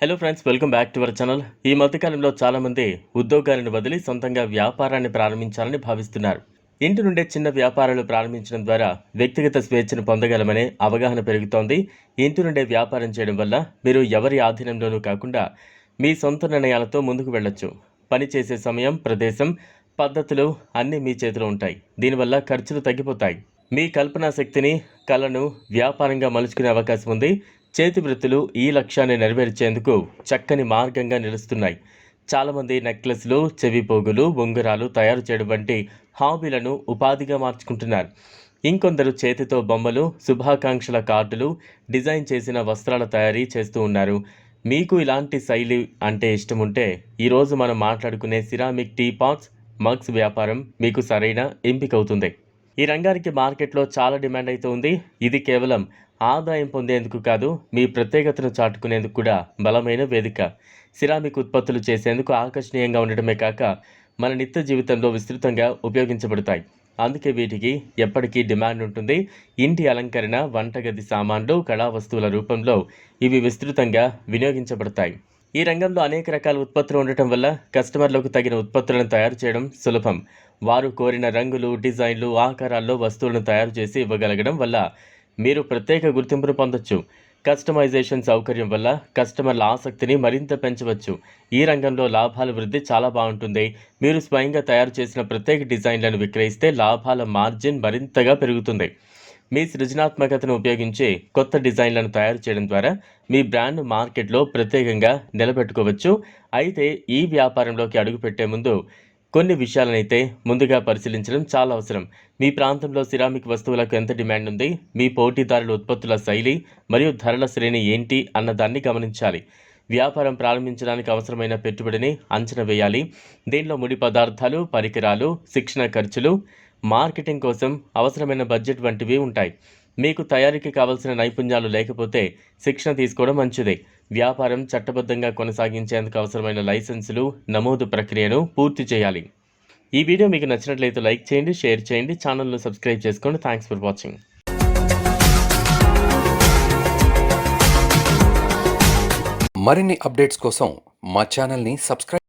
Hello friends welcome back to our channel ఈ మధ్యకాలంలో చాలామంది ఉద్యోగాలను వదిలి సొంతంగా వ్యాపారాన్ని ప్రారంభించాలని భావిస్తున్నారు. ఇంటి నుండే చిన్న వ్యాపారాలు ప్రారంభించడం ద్వారా వ్యక్తిగత స్వేచ్ఛను పొందగలమనే అవగాహన పెరుగుతోంది. ఇంటి నుండే వ్యాపారం చేయడం వల్ల మీరు ఎవరి ఆధీనంలోనూ కాకుండా మీ సొంత నిర్ణయాలతో ముందుకు వెళ్ళొచ్చు. పని చేసే సమయం ప్రదేశం పద్ధతులు అన్నీ మీ చేతిలో ఉంటాయి. దీనివల్ల ఖర్చులు తగ్గిపోతాయి. మీ కల్పనా శక్తిని కళను వ్యాపారంగా మలుచుకునే అవకాశం ఉంది. చేతి వృత్తులు ఈ లక్ష్యాన్ని నెరవేర్చేందుకు చక్కని మార్గంగా నిలుస్తున్నాయి. చాలామంది నెక్లెస్లు చెవిపోగులు ఉంగరాలు తయారు చేయడం వంటి హాబీలను ఉపాధిగా మార్చుకుంటున్నారు. ఇంకొందరు చేతితో బొమ్మలు శుభాకాంక్షల కార్డులు డిజైన్ చేసిన వస్త్రాల తయారీ చేస్తూ ఉన్నారు. మీకు ఇలాంటి శైలి అంటే ఇష్టం ఉంటే ఈరోజు మనం మాట్లాడుకునే సిరామిక్ టీ పాట్స్ మగ్స్ వ్యాపారం మీకు సరైన ఎంపిక అవుతుంది. ఈ రంగానికి మార్కెట్లో చాలా డిమాండ్ అయితే ఉంది. ఇది కేవలం ఆదాయం పొందేందుకు కాదు మీ ప్రత్యేకతను చాటుకునేందుకు కూడా బలమైన వేదిక. సిరామిక్ ఉత్పత్తులు చేసేందుకు ఆకర్షణీయంగా ఉండటమే కాక మన నిత్య జీవితంలో విస్తృతంగా ఉపయోగించబడతాయి. అందుకే వీటికి ఎప్పటికీ డిమాండ్ ఉంటుంది. ఇంటి అలంకరణ వంటగది సామాన్లు కళా వస్తువుల రూపంలో ఇవి విస్తృతంగా వినియోగించబడతాయి. ఈ రంగంలో అనేక రకాల ఉత్పత్తులు ఉండటం వల్ల కస్టమర్లకు తగిన ఉత్పత్తులను తయారు చేయడం సులభం. వారు కోరిన రంగులు డిజైన్లు ఆకారాల్లో వస్తువులను తయారు చేసి ఇవ్వగలగడం వల్ల మీరు ప్రత్యేక గుర్తింపును పొందొచ్చు. కస్టమైజేషన్ సౌకర్యం వల్ల కస్టమర్ల ఆసక్తిని మరింత పెంచవచ్చు. ఈ రంగంలో లాభాల వృద్ధి చాలా బాగుంటుంది. మీరు స్వయంగా తయారు చేసిన ప్రత్యేక డిజైన్లను విక్రయిస్తే లాభాల మార్జిన్ మరింతగా పెరుగుతుంది. మీ సృజనాత్మకతను ఉపయోగించి కొత్త డిజైన్లను తయారు చేయడం ద్వారా మీ బ్రాండ్ మార్కెట్లో ప్రత్యేకంగా నిలబెట్టుకోవచ్చు. అయితే ఈ వ్యాపారంలోకి అడుగుపెట్టే ముందు కొన్ని విషయాలనైతే ముందుగా పరిశీలించడం చాలా అవసరం. మీ ప్రాంతంలో సిరామిక్ వస్తువులకు ఎంత డిమాండ్ ఉంది? మీ పోటీదారుల ఉత్పత్తుల శైలి మరియు ధరల శ్రేణి ఏంటి అన్నదాన్ని గమనించాలి. వ్యాపారం ప్రారంభించడానికి అవసరమైన పెట్టుబడిని అంచనా వేయాలి. దీనిలో ముడి పదార్థాలు పరికరాలు శిక్షణ ఖర్చులు మార్కెటింగ్ కోసం అవసరమైన బడ్జెట్ వంటివి ఉంటాయి. మీకు తయారీకి కావలసిన నైపుణ్యాలు లేకపోతే శిక్షణ తీసుకోవడం మంచిదే. వ్యాపారం చట్టబద్ధంగా కొనసాగించేందుకు అవసరమైన లైసెన్సులు నమోదు ప్రక్రియను పూర్తి చేయాలి. ఈ వీడియో మీకు నచ్చినట్లయితే లైక్ చేయండి షేర్ చేయండి ఛానల్ను సబ్స్క్రైబ్ చేసుకోండి. థ్యాంక్స్ ఫర్ వాచింగ్ మరిన్ని అప్డేట్స్ కోసం మా ఛానల్ని సబ్స్క్రైబ్